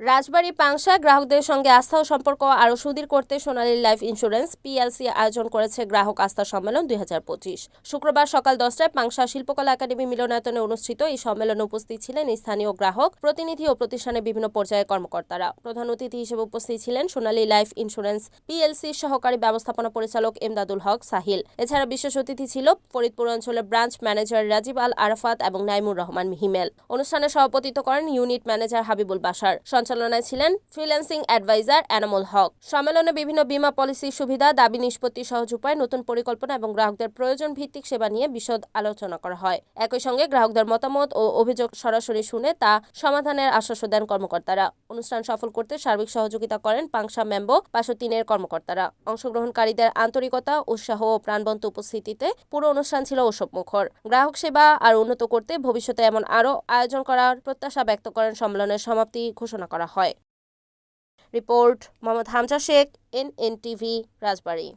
রাজবাড়ী পাংশা গ্রাহকদের সঙ্গে আস্থা ও সম্পর্ক আরও সুদৃঢ় করতে সোনালী লাইফ ইন্স্যুরেন্স পিএলসি আয়োজন করেছে গ্রাহক আস্থা সম্মেলন দুই হাজার পঁচিশ। শুক্রবার সকাল দশটায় পাংশা শিল্পকলা একাডেমি মিলনায়তনে অনুষ্ঠিত এই সম্মেলনে উপস্থিত ছিলেন স্থানীয় গ্রাহক, প্রতিনিধি ও প্রতিষ্ঠানের বিভিন্ন পর্যায়ের কর্মকর্তারা। প্রধান অতিথি হিসেবে উপস্থিত ছিলেন সোনালী লাইফ ইন্স্যুরেন্স পিএলসির সহকারী ব্যবস্থাপনা পরিচালক এমদাদুল হক সাহিল। এছাড়া বিশেষ অতিথি ছিল ফরিদপুর অঞ্চলের ব্রাঞ্চ ম্যানেজার রাজীব আল আরাফাত এবং নাইমুর রহমান হিমেল। অনুষ্ঠানে সভাপতিত্ব করেন ইউনিট ম্যানেজার হাবিবুল বাসার সঞ্চালনায় ছিলেন ফ্রিল্যান্সিং অ্যাডভাইজার এনামুল হক। সম্মেলনে বিভিন্ন বীমা পলিসি সুবিধা, দাবি নিষ্পত্তি সহজ উপায়, নতুন পরিকল্পনা এবং গ্রাহকদের প্রয়োজন ভিত্তিক সেবা নিয়ে বিশদ আলোচনা করা হয়। একই সঙ্গে গ্রাহকদের মতামত ও অভিযোগ সরাসরি শুনে তা সমাধানের আশ্বাস দেন কর্মকর্তারা। অনুষ্ঠান সফল করতে সার্বিক সহযোগিতা করেন পাংশা মেম্বো পাঁচশো তিনের কর্মকর্তারা। অংশগ্রহণকারীদের আন্তরিকতা, উৎসাহ ও প্রাণবন্ত উপস্থিতিতে পুরো অনুষ্ঠান ছিল ওসব মুখর গ্রাহক সেবা আর উন্নত করতে ভবিষ্যতে এমন আরও আয়োজন করার প্রত্যাশা ব্যক্ত করেন সম্মেলনের সমাপ্তি ঘোষণা করা হয়। Report Mohammad Hamza Sheikh N N TV Rajbari.